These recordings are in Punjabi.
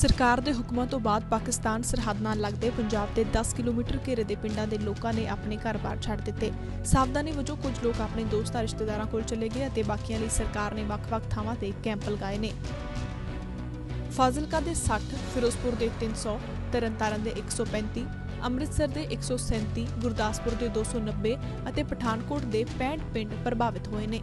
ਸਰਕਾਰ ਦੇ ਹੁਕਮਾਂ ਤੋਂ ਬਾਅਦ ਪਾਕਿਸਤਾਨ ਸਰਹੱਦ ਨਾਲ ਲੱਗਦੇ ਪੰਜਾਬ ਦੇ 10 ਕਿਲੋਮੀਟਰ ਘੇਰੇ ਦੇ ਪਿੰਡਾਂ ਦੇ ਲੋਕਾਂ ਨੇ ਆਪਣੇ ਘਰ-ਬਾਰ ਛੱਡ ਦਿੱਤੇ। ਸਾਵਧਾਨੀ ਵਜੋਂ ਕੁਝ ਲੋਕ ਆਪਣੇ ਦੋਸਤਾਂ ਰਿਸ਼ਤੇਦਾਰਾਂ ਕੋਲ ਚਲੇ ਗਏ ਅਤੇ ਬਾਕੀਆਂ ਲਈ ਸਰਕਾਰ ਨੇ ਵੱਖ-ਵੱਖ ਥਾਵਾਂ ਤੇ ਕੈਂਪ ਲਗਾਏ ਨੇ। ਫਾਜ਼ਿਲਕਾ ਦੇ 60 ਫਿਰੋਜ਼ਪੁਰ ਦੇ 300 ਤਰਨਤਾਰਨ ਦੇ 135 ਅੰਮ੍ਰਿਤਸਰ ਦੇ 137 ਗੁਰਦਾਸਪੁਰ ਦੇ 290 ਅਤੇ ਪਠਾਨਕੋਟ ਦੇ 65 ਪਿੰਡ ਪ੍ਰਭਾਵਿਤ ਹੋਏ ਨੇ।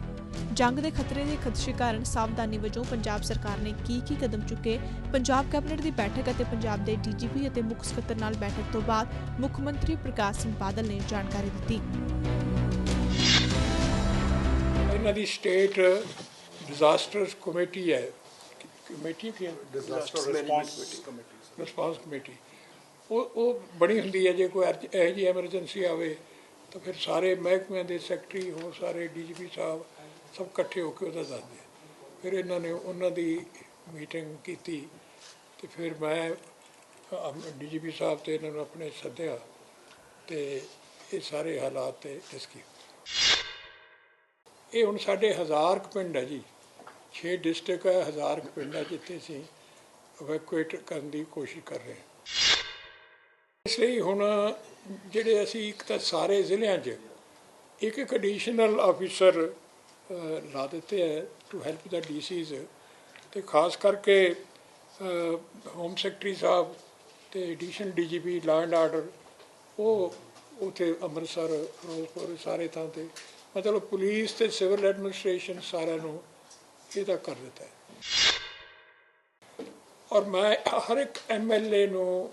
ਜੰਗ ਦੇ ਖਤਰੇ ਦੇ ਖਦਸ਼ੇ ਕਾਰਨ ਸਾਵਧਾਨੀ ਵਜੋਂ ਪੰਜਾਬ ਸਰਕਾਰ ਨੇ ਕੀ ਕੀ ਕਦਮ ਚੁੱਕੇ ਪੰਜਾਬ ਕੈਬਨਿਟ ਦੀ ਬੈਠਕ ਅਤੇ ਪੰਜਾਬ ਦੇ ਡੀਜੀਪੀ ਅਤੇ ਮੁੱਖ ਸਕੱਤਰ ਨਾਲ ਬੈਠਕ ਤੋਂ ਬਾਅਦ ਮੁੱਖ ਮੰਤਰੀ ਪ੍ਰਕਾਸ਼ ਸਿੰਘ ਬਾਦਲ ਨੇ ਜਾਣਕਾਰੀ ਦਿੱਤੀ। ਇਹਨਾਂ ਦੀ ਸਟੇਟ ਡਿਜ਼ਾਸਟਰਸ ਕਮੇਟੀ ਹੈ। ਕਮੇਟੀ ਕੀ disaster response committee response committee ਉਹ ਉਹ ਬਣੀ ਹੁੰਦੀ ਹੈ ਜੇ ਕੋਈ ਇਹੋ ਜਿਹੀ ਐਮਰਜੈਂਸੀ ਆਵੇ ਤਾਂ ਫਿਰ ਸਾਰੇ ਮਹਿਕਮਿਆਂ ਦੇ ਸੈਕਟਰੀ ਹੋ ਸਾਰੇ ਡੀਜੀਪੀ ਸਾਹਿਬ ਸਭ ਇਕੱਠੇ ਹੋ ਕੇ ਉਹਦਾ ਦੱਸਦੇ ਫਿਰ ਇਹਨਾਂ ਨੇ ਉਹਨਾਂ ਦੀ ਮੀਟਿੰਗ ਕੀਤੀ ਤੇ ਫਿਰ ਮੈਂ ਡੀਜੀਪੀ ਸਾਹਿਬ ਤੇ ਇਹਨਾਂ ਨੂੰ ਆਪਣੇ ਸੱਦਿਆ ਤੇ ਇਹ ਸਾਰੇ ਹਾਲਾਤ ਤੇ ਡਿਸਕੀ ਇਹ ਹੁਣ ਸਾਡੇ ਹਜ਼ਾਰ ਕੁ ਪਿੰਡ ਹੈ ਜੀ। 6 ਡਿਸਟ੍ਰਿਕਟ ਹੈ ਹਜ਼ਾਰ ਕੁ ਪਿੰਡ ਹੈ ਜਿੱਥੇ ਅਸੀਂ ਇਵੈਕੂਏਟ ਕਰਨ ਦੀ ਕੋਸ਼ਿਸ਼ ਕਰ ਰਹੇ ਹਾਂ। ਇਸ ਲਈ ਹੁਣ ਜਿਹੜੇ ਅਸੀਂ ਇੱਕ ਤਾਂ ਸਾਰੇ ਜ਼ਿਲ੍ਹਿਆਂ 'ਚ ਇੱਕ ਇੱਕ ਐਡੀਸ਼ਨਲ ਆਫੀਸਰ ਲਾ ਦਿੱਤੇ ਹੈ ਟੂ ਹੈਲਪ ਦਾ ਡੀਸੀਜ਼ ਤੇ ਖਾਸ ਕਰਕੇ ਹੋਮ ਸੈਕਟਰੀ ਸਾਹਿਬ ਤੇ additional DGP law and order ਉਹ ਉਥੇ ਅੰਮ੍ਰਿਤਸਰ ਫਿਰੋਜ਼ਪੁਰ ਸਾਰੇ ਥਾਂ ਤੇ, ਮਤਲਬ ਪੁਲਿਸ ਤੇ ਸਿਵਲ ਐਡਮਿਨਿਸਟ੍ਰੇਸ਼ਨ ਸਾਰਿਆਂ ਨੂੰ ਇਹਦਾ ਕਰ ਦਿੱਤਾ ਹੈ। ਔਰ ਮੈਂ ਹਰ ਇੱਕ ਐਮਐਲਏ ਨੂੰ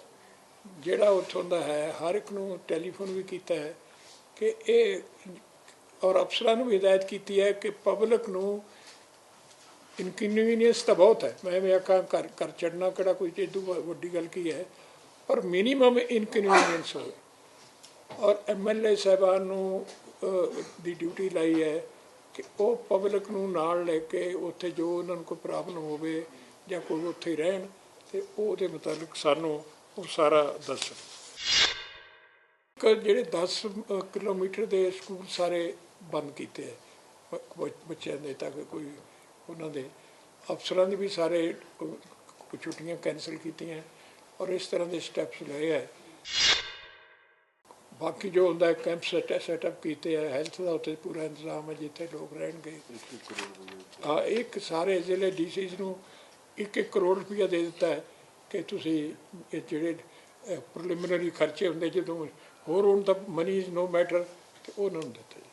ਜਿਹੜਾ ਉੱਥੋਂ ਦਾ ਹੈ, ਹਰ ਇੱਕ ਨੂੰ ਟੈਲੀਫੋਨ ਵੀ ਕੀਤਾ ਹੈ ਕਿ ਇਹ ਔਰ ਅਫਸਰਾਂ ਨੂੰ ਵੀ ਹਦਾਇਤ ਕੀਤੀ ਹੈ ਕਿ ਪਬਲਿਕ ਨੂੰ ਇਨਕਨਵੀਨੀਅੰਸ ਤਾਂ ਬਹੁਤ ਹੈ। ਮੈਂ ਵੀ ਆਖਾਂ ਕਰ ਕਰ ਚੜਨਾ ਕਿਹੜਾ ਕੋਈ ਇਦੋਂ ਵੱਡੀ ਗੱਲ ਕੀ ਹੈ? ਪਰ ਮਿਨੀਮਮ ਇਨਕਨਵੀਨੀਅੰਸ ਹੋਵੇ। ਔਰ ਐਮਐਲਏ ਸਾਹਿਬਾਨ ਨੂੰ ਦੀ ਡਿਊਟੀ ਲਾਈ ਹੈ ਕਿ ਉਹ ਪਬਲਿਕ ਨੂੰ ਨਾਲ ਲੈ ਕੇ ਉੱਥੇ ਜੋ ਉਹਨਾਂ ਨੂੰ ਕੋਈ ਪ੍ਰੋਬਲਮ ਹੋਵੇ ਜਾਂ ਕੋਈ ਉੱਥੇ ਰਹਿਣ, ਤੇ ਉਹਦੇ ਮੁਤਾਬਿਕ ਸਾਨੂੰ ਉਹ ਸਾਰਾ ਦੱਸਣ ਜਿਹੜੇ 10 ਕਿਲੋਮੀਟਰ ਦੇ ਸਕੂਲ ਸਾਰੇ ਬੰਦ ਕੀਤੇ ਹੈ। ਬੱਚਿਆਂ ਦੇ ਤਾਂ ਕਿ ਕੋਈ ਉਹਨਾਂ ਦੇ ਅਫਸਰਾਂ ਦੀ ਵੀ ਸਾਰੇ ਛੁੱਟੀਆਂ ਕੈਨਸਲ ਕੀਤੀਆਂ ਔਰ ਇਸ ਤਰ੍ਹਾਂ ਦੇ ਸਟੈਪਸ ਲਏ ਹੈ। ਬਾਕੀ ਜੋ ਹੁੰਦਾ ਹੈ, ਕੈਂਪ ਸੈਟ, ਸੈਟਅਪ ਕੀਤੇ ਹੈ, ਹੈਲਥ ਦਾ ਉੱਤੇ ਪੂਰਾ ਇੰਤਜ਼ਾਮ ਹੈ, ਜਿੱਥੇ ਲੋਕ ਰਹਿਣਗੇ। ਆ ਇੱਕ ਸਾਰੇ ਜ਼ਿਲ੍ਹੇ ਡੀਸੀਜ਼ ਨੂੰ 1-1 ਕਰੋੜ ਰੁਪਇਆ ਦੇ ਦਿੱਤਾ ਹੈ ਕਿ ਤੁਸੀਂ ਇਹ ਜਿਹੜੇ ਪ੍ਰੀਲਿਮਿਨਰੀ ਖਰਚੇ ਹੁੰਦੇ, ਜਦੋਂ ਹੋਰ ਹੁਣ ਤਾਂ ਮਨੀ ਇਜ਼ ਨੋ ਮੈਟਰ ਤੇ ਉਹਨਾਂ ਨੂੰ ਦਿੱਤਾ ਜੀ